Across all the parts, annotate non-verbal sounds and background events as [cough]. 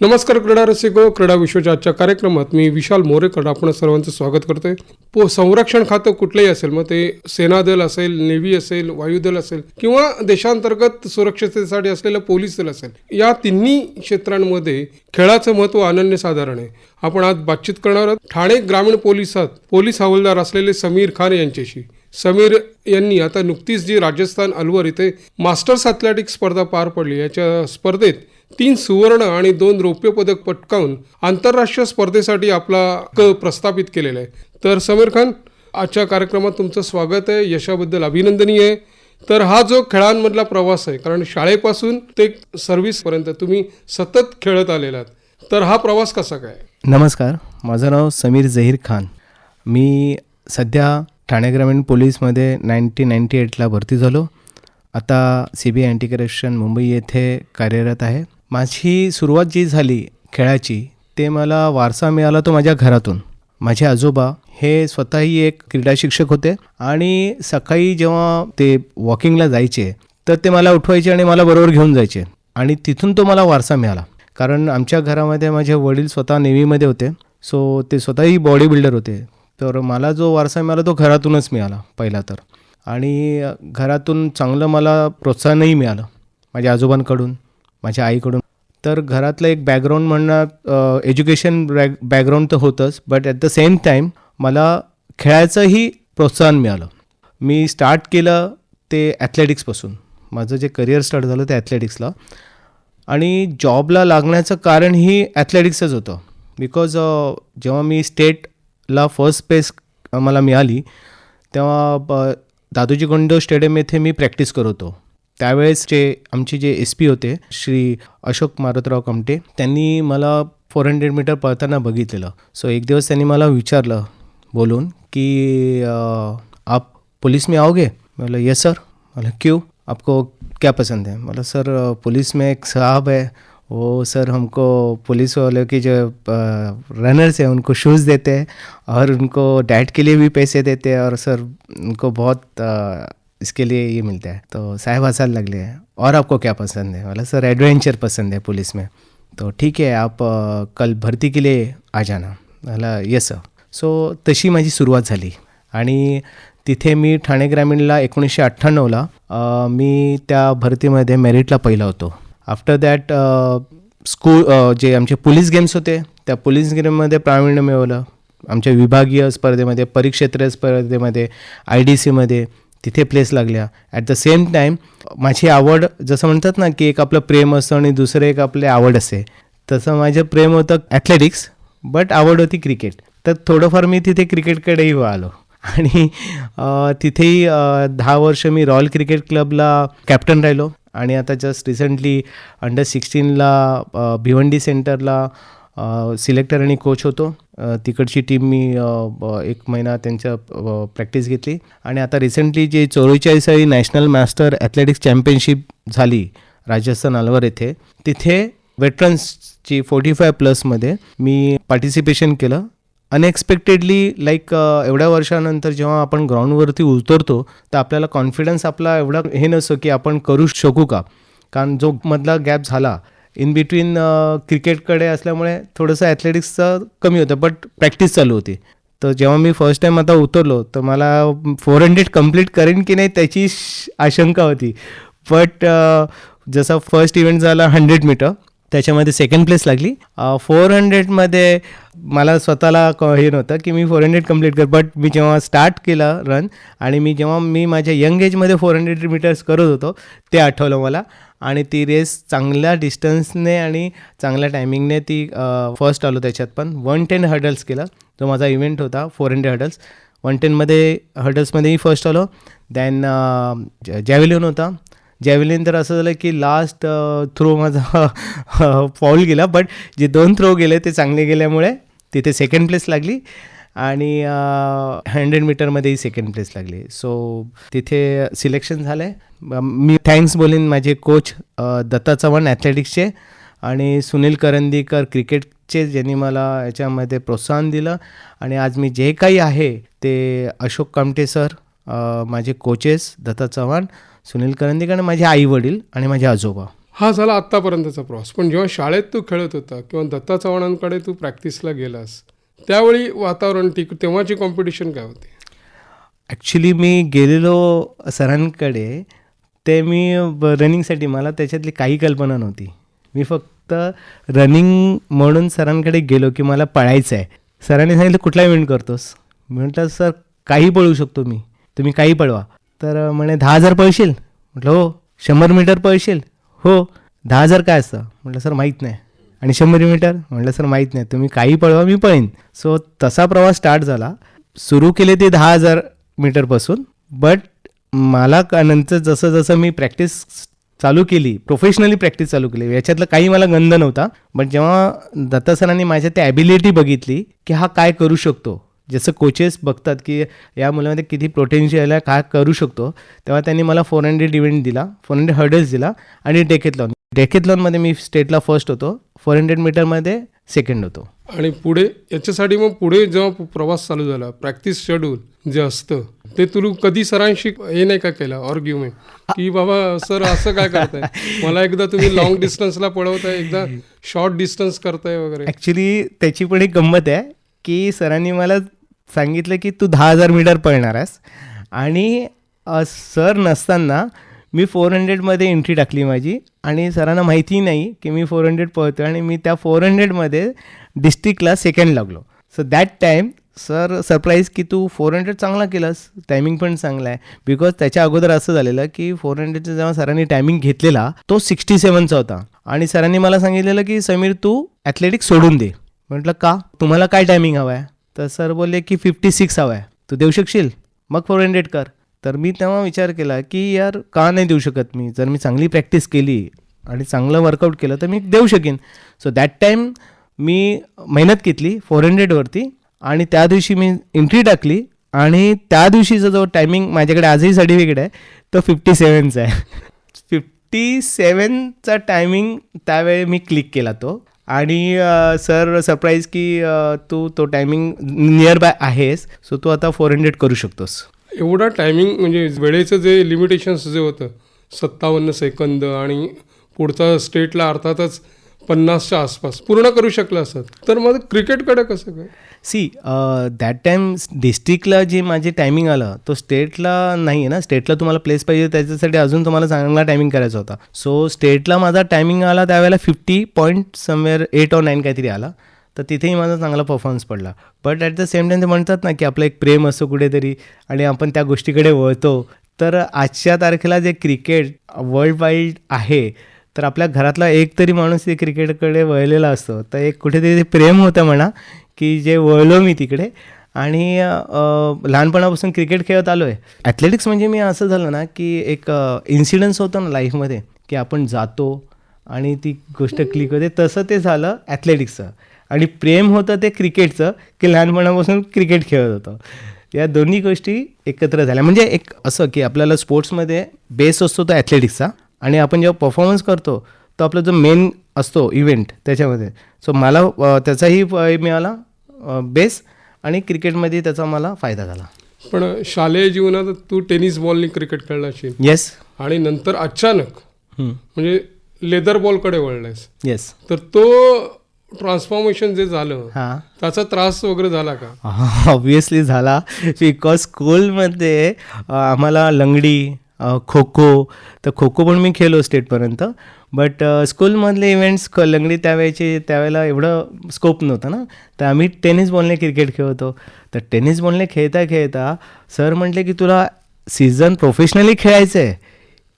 नमस्कार क्रीडा रसिको क्रीडा विश्वच्या आजच्या कार्यक्रमात मी विशाल मोरेकर आपण सर्वांचं स्वागत करतोय. पो संरक्षण खातं कुठलंही असेल मग ते सेनादल असेल नेव्ही असेल वायुदल असेल किंवा देशांतर्गत सुरक्षिततेसाठी असलेलं पोलीस दल असेल या तिन्ही क्षेत्रांमध्ये खेळाचं महत्त्व अनन्यसाधारण आहे. आपण आज बातचीत करणार आहोत. ठाणे ग्रामीण पोलिसात पोलीस हवालदार असलेले समीर खान यांच्याशी. समीर यांनी आता नुकतीच जी राजस्थान अलवर इथे मास्टर्स ॲथलेटिक्स स्पर्धा पार पडली याच्या स्पर्धेत तीन सुवर्ण आणि दोन रौप्य पदक पटकावून आंतरराष्ट्रीय स्पर्धेसाठी आपला क प्रस्थापित केलेला आहे. तर समीर खान आजच्या कार्यक्रमात तुमचं स्वागत आहे. यशाबद्दल अभिनंदनीय आहे. तर हा जो खेळांमधला प्रवास आहे कारण शाळेपासून ते सर्व्हिसपर्यंत तुम्ही सतत खेळत आलेला आहात. तर हा प्रवास कसा काय? नमस्कार. माझं नाव समीर जहीर खान. मी सध्या ठाणे ग्रामीण पोलीसमध्ये नाईन्टीन नाईन्टी एटला भरती झालो. आता C B I anti corruption Mumbai येथे कार्यरत आहे. माझी सुरुवात जी झाली खेळाची ते मला वारसा मिळाला तो माझ्या घरातून. माझे आजोबा हे स्वतःही एक क्रीडा शिक्षक होते आणि सकाळी जेव्हा ते वॉकिंगला जायचे तर ते मला उठवायचे आणि मला बरोबर घेऊन जायचे. आणि तिथून तो मला वारसा मिळाला. कारण आमच्या घरामध्ये माझे वडील स्वतः नेव्हीमध्ये होते. सो ते स्वतःही बॉडी बिल्डर होते. तर मला जो वारसा मिळाला तो घरातूनच मिळाला पहिला तर. आणि घरातून चांगलं मला प्रोत्साहनही मिळालं. माझ्या आजोबांकडून माझ्या आईकडून. तर घरातलं एक बॅकग्राऊंड म्हणणं एज्युकेशन बॅक बॅकग्राऊंड तर होतंच but at the same time मला खेळायचंही प्रोत्साहन मिळालं. मी स्टार्ट केलं ते ॲथलेटिक्सपासून माझं जे करिअर स्टार्ट झालं ते ॲथलेटिक्सला आणि जॉबला लागण्याचं कारण ही ॲथलेटिक्सच होतं. बिकॉज जेव्हा मी स्टेटला फर्स्ट प्लेस मला मिळाली तेव्हा ब- दादोजी गोंडो स्टेडियम येथे मी प्रॅक्टिस करत होतो. त्यावेळेस जे आमचे जे एस पी होते श्री अशोक मारुतराव कमटे त्यांनी मला फोर हंड्रेड मीटर पळताना बघितलेलं. सो एक दिवस त्यांनी मला विचारलं बोलून की आप पुलिस में आओगे? बोला येस सर बोला क्यों? आपको क्या पसंद है? बोला सर पुलिस में एक साहब है वो सर हमको पुलिस वाले की जो रनर्स हैं उनको शूज़ देते हैं और उनको डाइट के लिए भी पैसे देते हैं और सर उनको बहुत इसके लिए ये मिलता है। तो साहेब हंसाने लग हैं। और आपको क्या पसंद है? बोला सर एडवेंचर पसंद है पुलिस में। तो ठीक है आप कल भरती के लिए आ जाना। मला येस सर. सो तशी माझी सुरुवात झाली. आणि तिथे मी ठाणे ग्रामीणला एकोणीसशे अठ्ठ्याण्णवला मी त्या भरतीमध्ये मेरिटला पहिला होतो. आफ्टर दॅट स्कूल जे आमचे पोलीस गेम्स होते त्या पोलीस गेममध्ये प्रावीण्य मिळवलं. आमच्या विभागीय स्पर्धेमध्ये परिक्षेत्रीय स्पर्धेमध्ये आय डी सीमध्ये तिथे प्लेस लागल्या. ॲट द सेम टाईम माझी आवड जसं म्हणतात ना की एक आपलं प्रेम असतं आणि दुसरं एक आपले आवड असे. तसं माझं प्रेम होतं ॲथलेटिक्स बट आवड होती क्रिकेट तर थोडंफार मी तिथे क्रिकेटकडेही आलो. आणि तिथेही दहा वर्ष मी रॉयल क्रिकेट क्लबला कॅप्टन राहिलो. आणि आता जस्ट रिसेंटली अंडर सिक्स्टीनला भिवंडी सेंटरला सिलेक्टर आणि कोच होतो. तिकडची टीम मी एक महिना त्यांच्या प्रॅक्टिस घेतली. आणि आता रिसेंटली जे चौवेचाळीसावी नॅशनल मास्टर ॲथलेटिक्स चॅम्पियनशिप झाली राजस्थान अलवर येथे तिथे वेटरन्सची फोर्टी फाय प्लसमध्ये मी पार्टिसिपेशन केलं. अनएक्सपेक्टेडली लाईक एवढ्या वर्षानंतर जेव्हा आपण ग्राउंडवरती उतरतो तर आपल्याला कॉन्फिडन्स आपला एवढा हे नसतो की आपण करू शकू का? कारण जो मधला गॅप झाला इन बिटवीन क्रिकेटकडे असल्यामुळे थोडंसं ॲथलेटिक्सचं कमी होतं बट प्रॅक्टिस चालू होती. तर जेव्हा मी फर्स्ट टाईम आता उतरलो तर मला फोर हंड्रेड कंप्लीट करेन की नाही त्याची श- आशंका होती. बट जसा फर्स्ट इव्हेंट झाला हंड्रेड मीटर त्याच्यामध्ये सेकंड प्लेस लागली. Uh, फोर हंड्रेडमध्ये मला स्वतःला क- हे नव्हतं की मी फोर हंड्रेड कंप्लीट कर बट मी जेव्हा स्टार्ट केलं रन आणि मी जेव्हा मी माझ्या यंग एजमध्ये फोर हंड्रेड मीटर्स करत होतो ते आठवलं मला. आणि ती रेस चांगल्या डिस्टन्सने आणि चांगल्या टायमिंगने ती फर्स्ट आलो त्याच्यात पण. वन टेन हर्डल्स केला. जो माझा इव्हेंट होता फोर हंड्रेड हर्डल्स वन टेनमध्ये हर्डल्समध्येही फर्स्ट आलो. दॅन जॅव्हलिन होता. जॅव्हलिन तर असं झालं की लास्ट थ्रो माझा [laughs] फॉल गेला. बट जे दोन थ्रो गेले ते चांगले गेल्यामुळे तिथे सेकंड प्लेस लागली. आणि हंड्रेड मीटरमध्येही सेकंड प्लेस लागली. सो तिथे सिलेक्शन झालं आहे मी थँक्स बोलीन माझे कोच दत्ता चव्हाण ॲथलेटिक्सचे आणि सुनील करंदीकर क्रिकेटचे ज्यांनी मला याच्यामध्ये प्रोत्साहन दिलं. आणि आज मी जे काही आहे ते अशोक कामटे सर माझे कोचेस दत्ता चव्हाण सुनील करंदीकर आणि माझे आई वडील आणि माझे आजोबा. हा झाला आत्तापर्यंतचा प्रवास. पण जेव्हा शाळेत तू खेळत होता किंवा दत्ता चव्हाणांकडे तू प्रॅक्टिसला गेलास त्यावेळी वातावरण ती तेव्हाची कॉम्पिटिशन काय होती? ॲक्च्युली मी गेलेलो सरांकडे ते मी रनिंगसाठी मला त्याच्यातली काही कल्पना नव्हती. मी फक्त रनिंग म्हणून सरांकडे गेलो की मला पळायचं आहे सरांनी सांगितलं कुठला इव्हेंट करतोस? म्हटलं सर काही पळू शकतो मी. तुम्ही काही पळवा. तर म्हणे दहा हजार पळशील? म्हटलं हो. शंभर मीटर पळशील? हो. दहा हजार काय असतं? म्हटलं सर माहीत नाही. आणि शंभर मीटर? म्हटलं सर माहीत नाही. तुम्ही काही पळवा मी पळेन. सो तसा प्रवास स्टार्ट झाला. सुरू केले ते दहा हजार मीटरपासून बट मला का नंतर जसं जसं मी प्रॅक्टिस चालू केली प्रोफेशनली प्रॅक्टिस चालू केली याच्यातलं काही मला गंध नव्हता. बट जेव्हा दत्ता सरांनी माझ्या त्या ॲबिलिटी बघितली की हा काय करू शकतो जसं कोचेस बघतात की या मुलामध्ये किती पोटेन्शियल आहे काय करू शकतो तेव्हा त्यांनी मला फोर हंड्रेड इव्हेंट दिला फोर हंड्रेड हर्डल्स दिला आणि डेकेथलॉन डेकेथलॉनमध्ये मी स्टेटला फर्स्ट होतो. फोर हंड्रेड मीटरमध्ये सेकंड होतो. आणि पुढे याच्यासाठी मग पुढे जेव्हा प्रवास चालू झाला प्रॅक्टिस शेड्यूल जे असतं ते तू कधी सरांशी हे नाही का केलं आर्ग्युमेंट की बाबा सर असं काय करताय? मला एकदा तुम्ही लॉंग डिस्टन्सला पळवताय एकदा शॉर्ट डिस्टन्स करताय वगैरे. ॲक्च्युली त्याची पण एक गंमत आहे की सरांनी मला सांगितलं की तू दहा हजार मीटर पळणार आहेस. आणि सर नसताना मी फोर हंड्रेडमध्ये एंट्री टाकली माझी आणि सरांना माहितीही नाही की मी फोर हंड्रेड पळतो आणि मी त्या फोर हंड्रेडमध्ये डिस्ट्रिक्टला सेकंड लागलो. So that time sir surprise की तू फोर हंड्रेड चांगला केलास. टायमिंग पण चांगला आहे. बिकॉज त्याच्या अगोदर असं झालेलं की फोर हंड्रेडचं जेव्हा सरांनी टायमिंग घेतलेला तो सिक्स्टी सेवनचा होता. आणि सरांनी मला सांगितलेलं की समीर तू ॲथलेटिक्स सोडून दे. म्हटलं का? तुम्हाला काय टायमिंग हवा आहे? तर सर बोलले की फिफ्टी सिक्स हवा आहे. तू देऊ शकशील? मग फोर हंड्रेड कर. तर मी तेव्हा विचार केला की यार का नाही देऊ शकत मी? जर मी चांगली प्रॅक्टिस केली आणि चांगलं वर्कआउट केलं तर मी देऊ शकेन. सो दॅट टाईम मी मेहनत घेतली फोर हंड्रेडवरती आणि त्या दिवशी मी एंट्री टाकली आणि त्या दिवशीचा जो टायमिंग माझ्याकडे आजही सर्टिफिकेट आहे तो फिफ्टी सेवनचा आहे. फिफ्टी सेवनचा टायमिंग त्यावेळी मी क्लिक केला तो. आणि सर सरप्राईज की तू तो टायमिंग नियर बाय आहेस सो तू आता फोर हंड्रेड करू शकतोस. एवढा टायमिंग म्हणजे वेळेचं जे लिमिटेशन्स जे होतं सत्तावन्न सेकंद आणि पुढचा स्टेटला अर्थातच पन्नासच्या आसपास पूर्ण करू शकलं असत तर मग क्रिकेटकडे कसं काय? सी दॅट टाईम डिस्ट्रिक्टला जे माझे टायमिंग आलं तो स्टेटला नाही आहे ना. स्टेटला तुम्हाला प्लेस पाहिजे त्याच्यासाठी अजून तुम्हाला चांगला टायमिंग करायचा होता. सो स्टेटला माझा टायमिंग आला त्यावेळेला fifty point somewhere eight or nine काहीतरी आला. तर तिथेही माझा चांगला परफॉर्मन्स पडला. But at the same time ते म्हणतात ना की आपलं एक प्रेम असतो कुठेतरी आणि आपण त्या गोष्टीकडे वळतो. तर आजच्या तारखेला जे क्रिकेट वर्ल्ड वाईड आहे तर आपल्या घरातला एक तरी माणूस ते क्रिकेटकडे वळलेला असतो. तर एक कुठेतरी ते प्रेम होतं म्हणा की जे वळलो मी तिकडे. आणि लहानपणापासून क्रिकेट खेळत आलो आहे ॲथलेटिक्स म्हणजे मी असं झालं ना की एक इन्सिडन्स होतो ना लाईफमध्ये की आपण जातो आणि ती गोष्ट क्लिक होते तसं ते झालं ॲथलेटिक्सचं आणि प्रेम होतं ते क्रिकेटचं की लहानपणापासून क्रिकेट खेळत होतं. या दोन्ही गोष्टी एकत्र झाल्या. म्हणजे एक असं की आपल्याला स्पोर्ट्समध्ये बेस असतो तो ॲथलेटिक्सचा आणि आपण जेव्हा परफॉर्मन्स करतो तो आपला जो मेन असतो इव्हेंट त्याच्यामध्ये. सो मला त्याचाही मिळाला बेस आणि क्रिकेटमध्ये त्याचा मला फायदा झाला. पण शालेय जीवनात तू टेनिस बॉलनी क्रिकेट खेळला असेल येस आणि नंतर अचानक म्हणजे लेदर बॉलकडे वळलायस. येस तर तो ट्रान्सफॉर्मेशन जे झालं हां. त्याचा त्रास वगैरे झाला का? [laughs] ऑब्वियसली झाला बिकॉज स्कूलमध्ये आम्हाला लंगडी खो खो तर खो खो पण मी खेळलो स्टेटपर्यंत बट स्कूलमधले इव्हेंट्स क लंगडी त्यावेळेचे त्यावेळेला एवढं स्कोप नव्हतं ना. तर आम्ही टेनिस बॉलने क्रिकेट खेळतो. तर टेनिस बॉलने खेळता खेळता सर म्हटले की तुला सीझन प्रोफेशनली खेळायचं आहे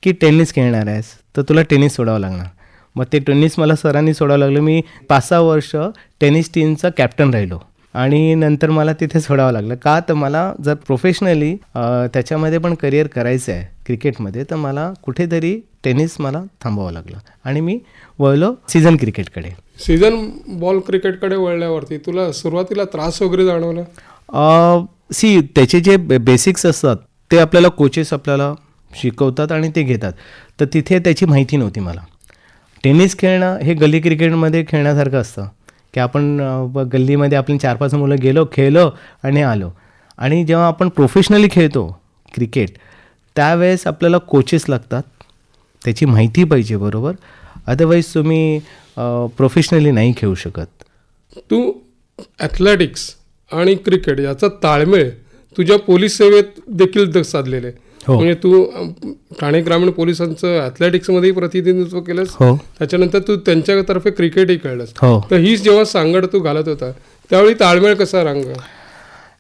की टेनिस खेळणार आहेस? तर तुला टेनिस सोडावं लागणार. मग ते टेनिस मला सरांनी सोडावं लागलं. मी पाच सहा वर्ष टेनिस टीमचा कॅप्टन राहिलो. आणि नंतर मला तिथे सोडावं लागलं. का? तर मला जर प्रोफेशनली त्याच्यामध्ये पण करिअर करायचं आहे क्रिकेटमध्ये तर मला कुठेतरी टेनिस मला थांबावं लागलं. आणि मी वळलो सीझन क्रिकेटकडे सीझन बॉल क्रिकेटकडे वळल्यावरती तुला सुरुवातीला त्रास वगैरे जाणवला? सी त्याचे जे बेसिक्स असतात ते आपल्याला कोचेस आपल्याला शिकवतात आणि ते घेतात. तर तिथे त्याची माहिती नव्हती मला. टेनिस खेळणं हे गल्ली क्रिकेटमध्ये खेळण्यासारखं असतं. की आपण गल्लीमध्ये आपण चार पाच मुलं गेलो खेळलो आणि आलो. आणि जेव्हा आपण प्रोफेशनली खेळतो क्रिकेट त्यावेळेस आपल्याला कोचेस लागतात. त्याची माहिती पाहिजे बरोबर? अदरवाईज तुम्ही प्रोफेशनली नाही खेळू शकत. तू ॲथलेटिक्स आणि क्रिकेट याचा ताळमेळ तुझ्या पोलीस सेवेत देखील साधलेले साधलेलं आहे. म्हणजे तू ठाणे ग्रामीण पोलिसांचं ॲथलेटिक्समध्येही प्रतिनिधित्व केलंस. हो. त्याच्यानंतर तू त्यांच्यातर्फे क्रिकेटही खेळलंस. हो. तर हीच जेव्हा सांगड तू घालत होता त्यावेळी ताळमेळ कसा रंग?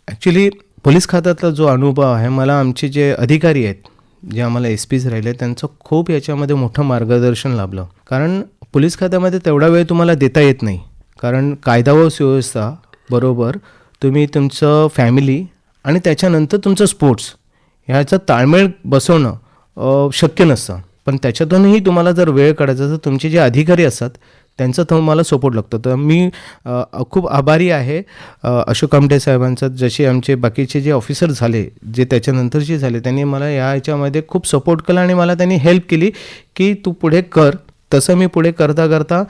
ॲक्च्युली पोलीस खात्यातला जो अनुभव आहे मला आमचे जे अधिकारी आहेत जे आम्हाला एस पीज राहिले त्यांचं खूप याच्यामध्ये मोठं मार्गदर्शन लाभलं. कारण पोलीस खात्यामध्ये तेवढा वेळ तुम्हाला देता येत नाही. कारण कायदा व सुव्यवस्था बरोबर तुम्ही तुमचं फॅमिली आणि त्याच्यानंतर तुमचं स्पोर्ट्स ह्याचा ताळमेळ बसवणं शक्य नसतं. पण त्याच्यातूनही तुम्हाला जर वेळ काढायचा तर तुमचे जे अधिकारी असतात त्यांचा तुम्हाला सपोर्ट लागतो. तर मी खूप आभारी आहे अशोक आमटे साहेबांचा जसे आमचे बाकीचे जे ऑफिसर झाले जे त्याच्यानंतरचे झाले त्यांनी मला या ह्याच्यामध्ये खूप सपोर्ट केला आणि मला त्यांनी हेल्प केली की तू पुढे कर. तसं मी पुढे करता करता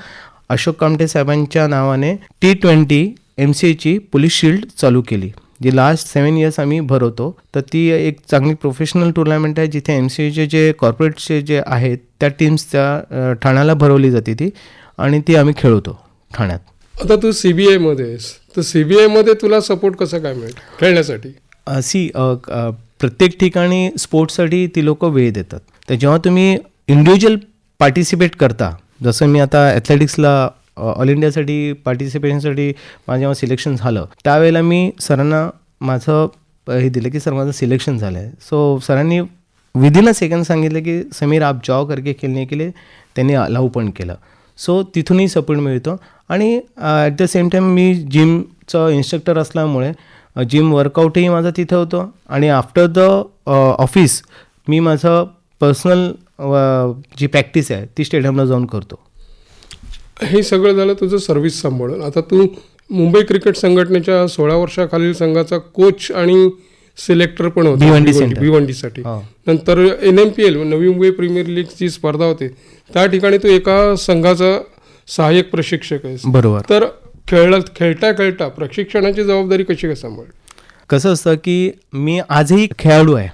अशोक कामटे साहेबांच्या नावाने टी ट्वेंटी एम सी एची पोलीस शिल्ड चालू केली. जी लास्ट सेवन इयर्स आम्ही भरवतो तर ती एक चांगली प्रोफेशनल टुर्नामेंट आहे जिथे एम सी एचे जे कॉर्पोरेटचे जे आहेत त्या टीम्स त्या ठाण्याला भरवली जाते ती आणि ती आम्ही खेळवतो ठाण्यात. आता तू सी बी आयमध्ये आहेस तर सी बी आयमध्ये तुला सपोर्ट कसा काय मिळेल खेळण्यासाठी? सी प्रत्येक ठिकाणी स्पोर्ट्ससाठी ती लोक वेळ देतात. तर जेव्हा तुम्ही इंडिव्हिज्युअल पार्टिसिपेट करता जसं मी आता ॲथलेटिक्सला ऑल इंडियासाठी पार्टिसिपेशनसाठी माझं जेव्हा सिलेक्शन झालं त्यावेळेला मी सरांना माझं हे दिलं की सर माझं सिलेक्शन झालं आहे सो सरांनी विदिन अ सेकंड सांगितलं की समीर आप जॉ करके खेळणे केले त्यांनी अलाऊ पण केलं. सो तिथूनही सपोर्ट मिळतो. आणि ॲट द सेम टाईम मी जिमचं इन्स्ट्रक्टर असल्यामुळे जिम वर्कआउटही माझा तिथं होतो. आणि आफ्टर द ऑफिस मी माझं पर्सनल जी प्रॅक्टिस आहे ती स्टेडियमला जाऊन करतो. हे सगळं झालं तुझं सर्व्हिस सांभाळून. आता तू मुंबई क्रिकेट संघटनेच्या सोळा वर्षाखालील संघाचा कोच आणि सिलेक्टर पण होता. भिवंडीसाठी हो. नंतर N M P L Navi Mumbai premier लीगची स्पर्धा होती. त्या ठिकाणी तू एका संघाचा सहाय्यक प्रशिक्षक आहेस. बरोबर. तर खेळ खेळता खेळता प्रशिक्षणाची जबाबदारी कशी काय सांभाळ? कसं असतं की मी आजही खेळाडू आहे.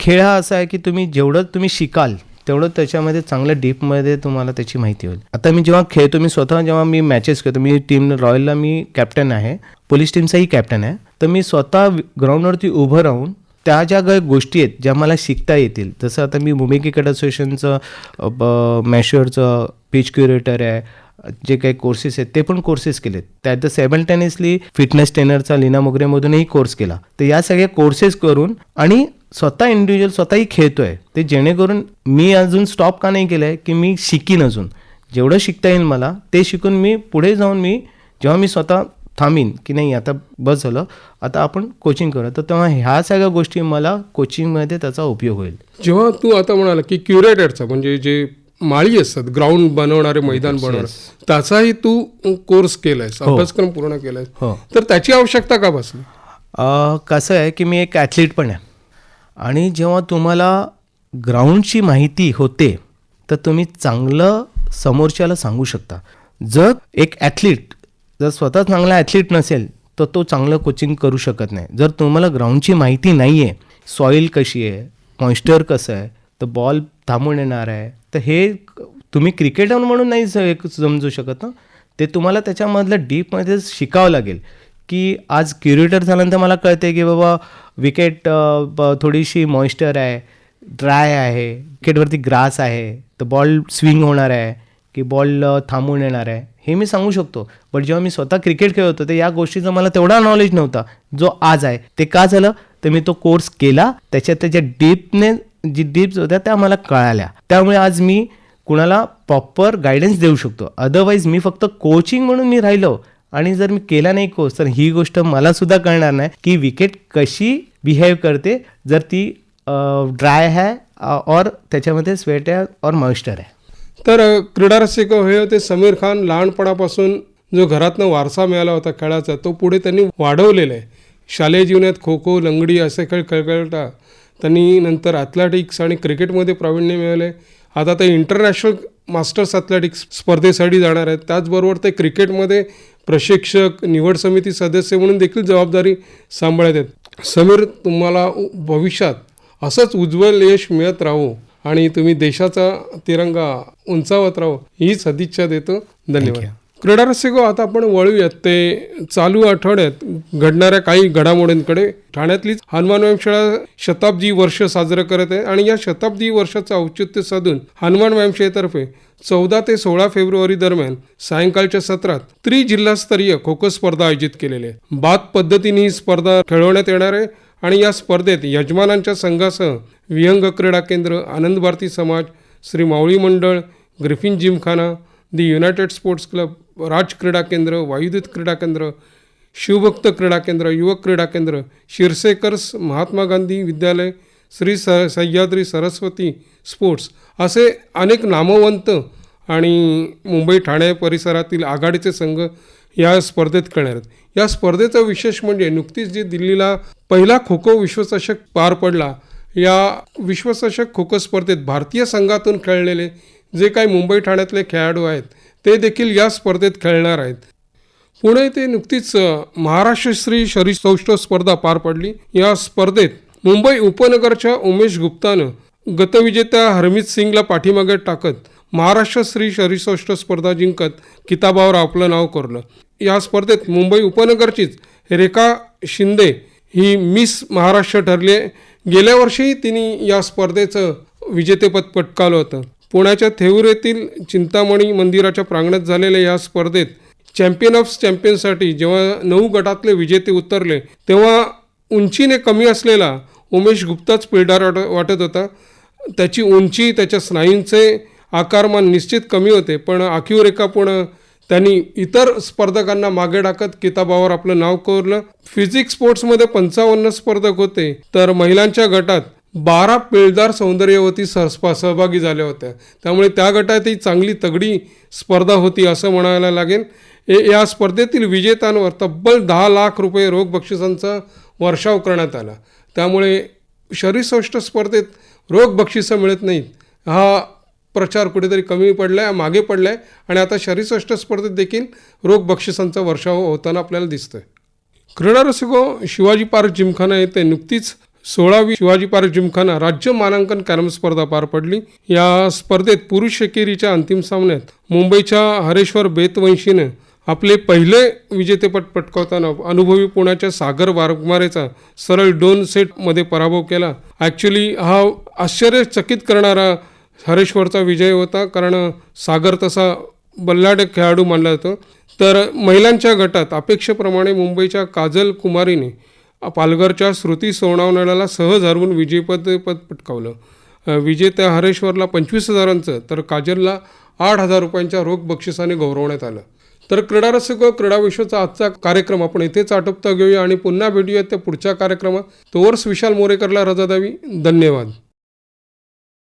खेळ हा असा आहे की तुम्ही जेवढं तुम्ही शिकाल तेवढं त्याच्यामध्ये चांगल्या डीपमध्ये तुम्हाला त्याची माहिती होईल. आता मी जेव्हा खेळतो मी स्वतः जेव्हा मी मॅचेस खेळतो मी टीम रॉयलला मी कॅप्टन आहे पोलीस टीमचाही कॅप्टन आहे तर मी स्वतः ग्राउंडवरती उभं राहून त्या ज्या काही गोष्टी आहेत ज्या मला शिकता येतील जसं आता मी मुंबई क्रिकेट असोसिएशनचं मॅशरचं पीच क्युरेटर आहे जे काही कोर्सेस आहेत ते पण कोर्सेस केलेत. त्यात द फिटनेस ट्रेनरचा लीना मोगरेमधूनही कोर्स केला. तर या सगळ्या कोर्सेस करून आणि स्वतः इंडिव्हिज्युअल स्वतःही खेळतोय. ते जेणेकरून मी अजून स्टॉप का नाही केलं आहे की मी शिकीन अजून. जेवढं शिकता येईल मला ते शिकून मी पुढे जाऊन मी जेव्हा मी स्वतः थांबीन की नाही आता बस झालं आता आपण कोचिंग करू तर तेव्हा ह्या सगळ्या गोष्टी मला कोचिंगमध्ये त्याचा उपयोग होईल. जेव्हा तू आता म्हणाला की क्युरेटरचा म्हणजे जे माळी असतात ग्राउंड बनवणारे मैदान बनवणारे. त्याचाही तू कोर्स केलायस हो. अभ्यासक्रम पूर्ण केलायस. हो. तर त्याची आवश्यकता का भासली? अ, कसं आहे की मी एक ॲथलीट पण आहे. आणि जेव्हा तुम्हाला ग्राउंडची माहिती होते तर तुम्ही चांगलं समोरच्याला सांगू शकता. जर एक ॲथलीट जर स्वतः चांगला ॲथलीट नसेल तर तो चांगलं कोचिंग करू शकत नाही. जर तुम्हाला ग्राउंडची माहिती नाही आहे सॉईल कशी आहे मॉइश्चर कसं आहे तर बॉल थांबून येणार आहे. तर हे तुम्ही क्रिकेटर म्हणून नाही समजू शकत ना ते तुम्हाला त्याच्यामधलं डीपमध्ये शिकावं लागेल. की आज क्युरेटर झाल्यानंतर मला कळते की बाबा विकेट थोडीशी मॉइश्चर आहे ड्राय आहे विकेटवरती ग्रास आहे तर बॉल स्विंग होणार आहे की बॉल थांबून येणार आहे हे मी सांगू शकतो. बट जेव्हा मी स्वतः क्रिकेट खेळत होतो तर या गोष्टीचा मला तेवढा नॉलेज नव्हता जो आज आहे. ते का झालं? तर मी तो कोर्स केला. त्याच्यात त्याच्या डीपने जी डीप्स होत्या त्या मला कळाल्या. त्यामुळे आज मी कुणाला प्रॉपर गायडन्स देऊ शकतो. अदरवाईज मी फक्त कोचिंग म्हणून मी राहिलो. आणि जर मी केला नाही कोर्स तर ही गोष्ट मला सुद्धा कळणार नाही की विकेट कशी बिहेव करते जर ती ड्राय आहे और त्याच्यामध्ये स्वेट आहे और मॉइश्चर आहे. तर क्रीडारसिक क्रीडा रसिक हे होते समीर खान. लहानपणापासून जो घरातनं वारसा मिळाला होता खेळाचा तो पुढे त्यांनी वाढवलेला आहे. शालेय जीवनात खो खो लंगडी असे खेळ खेळता त्यांनी नंतर ॲथलेटिक्स आणि क्रिकेटमध्ये प्रावीण्य मिळवले आता ते इंटरनॅशनल मास्टर्स ॲथलेटिक्स स्पर्धेसाठी जाणार आहेत. त्याचबरोबर ते क्रिकेटमध्ये प्रशिक्षक निवड समिती सदस्य म्हणून देखील जबाबदारी सांभाळत आहेत. समीर तुम्हाला भविष्यात असंच उज्ज्वल यश मिळत राहू आणि तुम्ही देशाचा तिरंगा उंचावत राहो. ही सदिच्छा देतो. धन्यवाद. क्रीडा रसिको आता आपण वळूयात. ते चालू आठवड्यात घडणाऱ्या काही घडामोडींकडे ठाण्यातलीच हनुमान व्यायामशाळा शताब्दी वर्ष साजरं करत आहे आणि या शताब्दी वर्षाचं औचित्य साधून हनुमान व्यायामशाळेतर्फे चौदा ते सोळा फेब्रुवारी दरम्यान सायंकाळच्या सत्रात त्रिजिल्हास्तरीय खो खो स्पर्धा आयोजित केलेली आहे. बाद पद्धतीने ही स्पर्धा खेळवण्यात येणार आहे आणि या स्पर्धेत यजमानांच्या संघासह विहंग क्रीडा केंद्र आनंद भारती समाज Shri Mavali Mandal Griffin Gymkhana the united sports club Raj Krida Kendra Vayudoot क्रीडा केंद्र शिवभक्त क्रीडा केंद्र युवक क्रीडा केंद्र शिरसेकर्स महात्मा गांधी विद्यालय श्री स सह्याद्री सरस्वती स्पोर्ट्स असे अनेक नामवंत आणि मुंबई ठाणे परिसरातील आघाडीचे संघ या स्पर्धेत खेळणार आहेत. या स्पर्धेचं विशेष म्हणजे नुकतीच जी दिल्लीला पहिला खो खो विश्वचषक पार पडला या विश्वचषक खो खो स्पर्धेत भारतीय संघातून खेळलेले जे काही मुंबई ठाण्यातले खेळाडू आहेत ते देखील या स्पर्धेत खेळणार आहेत. पुणे येथे नुकतीच महाराष्ट्र श्री शरीरसौष्ठव स्पर्धा पार पडली. या स्पर्धेत मुंबई उपनगरच्या उमेश गुप्तानं गतविजेत्या हरमित सिंगला पाठीमागे टाकत महाराष्ट्र श्री शरीरसौष्ठ स्पर्धा जिंकत किताबावर आपलं नाव कोरलं. या स्पर्धेत मुंबई उपनगरचीच रेखा शिंदे ही मिस महाराष्ट्र ठरली आहे. गेल्या वर्षीही तिने या स्पर्धेचं विजेतेपद पटकावलं होतं. पुण्याच्या थेऊर येथील चिंतामणी मंदिराच्या प्रांगणात झालेल्या या स्पर्धेत चॅम्पियन ऑफ चॅम्पियनसाठी जेव्हा नऊ गटातले विजेते उतरले तेव्हा उंचीने कमी असलेला उमेश गुप्ताच पिळदार वाट- वाटत होता. त्याची उंची त्याच्या स्नायूंचे आकारमान निश्चित कमी होते पण आखीव रेखापूर्ण त्यांनी इतर स्पर्धकांना मागे टाकत किताबावर आपलं नाव कोरलं. फिजिक्स स्पोर्ट्समध्ये पंचावन्न स्पर्धक होते तर महिलांच्या गटात बारा पिळदार सौंदर्यवती सहस्पा सहभागी झाल्या होत्या. त्यामुळे त्या गटातही चांगली तगडी स्पर्धा होती असं म्हणायला लागेल. ए- या स्पर्धेतील विजेत्यांवर तब्बल दहा लाख रुपये रोख बक्षिसांचा वर्षाव करण्यात आला. त्यामुळे शरीरसौष्ठ स्पर्धेत रोख बक्षिसं मिळत नाहीत. हा प्रचार कुठेतरी कमी पडला आहे मागे पडला आहे आणि आता शरीरसौष्ठ स्पर्धेत देखील रोख बक्षिसांचा वर्षाव होताना आपल्याला दिसतोय. क्रीडा रसिको शिवाजी पार्क जिमखाना येथे नुकतीच सोळावी शिवाजी पार्क जिमखाना राज्य मानांकन कॅरम स्पर्धा पार पडली. या स्पर्धेत पुरुष एकेरीच्या अंतिम सामन्यात मुंबईच्या हरेश्वर बेतवंशीनं आपले पहिले विजेतेपद पटकावताना अनुभवी पुण्याच्या सागर वाघमारेचा सरळ दोन सेटमध्ये पराभव केला. ॲक्च्युली हा आश्चर्यचकित करणारा हरेश्वरचा विजय होता कारण सागर तसा बल्लाड खेळाडू मानला जातो. तर महिलांच्या गटात अपेक्षेप्रमाणे मुंबईच्या काजल कुमारीने पालघरच्या श्रुती सोनावण्याला सहज हरवून विजयपद पद पटकावलं. विजेत्या हरेश्वरला पंचवीस हजारांचं तर काजलला आठ हजार रुपयांच्या रोख बक्षिसाने गौरवण्यात आलं. तर क्रीडारसिक व क्रीडा विश्वाचा आजचा कार्यक्रम आपण इथेच आटोपता घेऊया आणि पुन्हा भेटूया त्या पुढच्या कार्यक्रमात तोवर्स विशाल मोरेकरला रजा द्यावी. धन्यवाद.